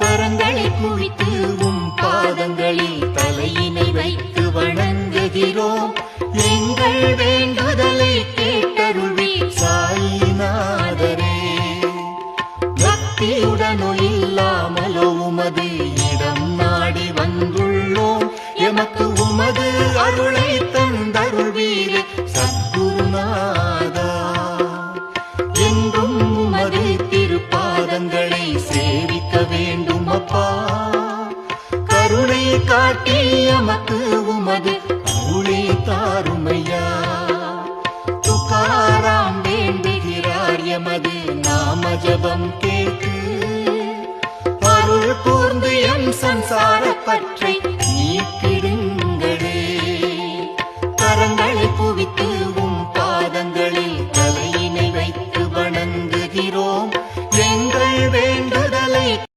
கரங்களை குவித்து உம் பாதங்களில் தலையினை வைத்து வணங்குகிறோம். எங்கள் வேண்டுதலை கேட்டருள்வி சாயிநாதரே. பக்தியுடனோ இல்லாமலோ கருணை காட்டி எமக்கு உமது அருளை தாருமையா? துகாராம் வேண்டுகிறார் எமது நாம ஜபம் கேட்டு அருள் கூர்ந்து எம் சம்சார பற்றை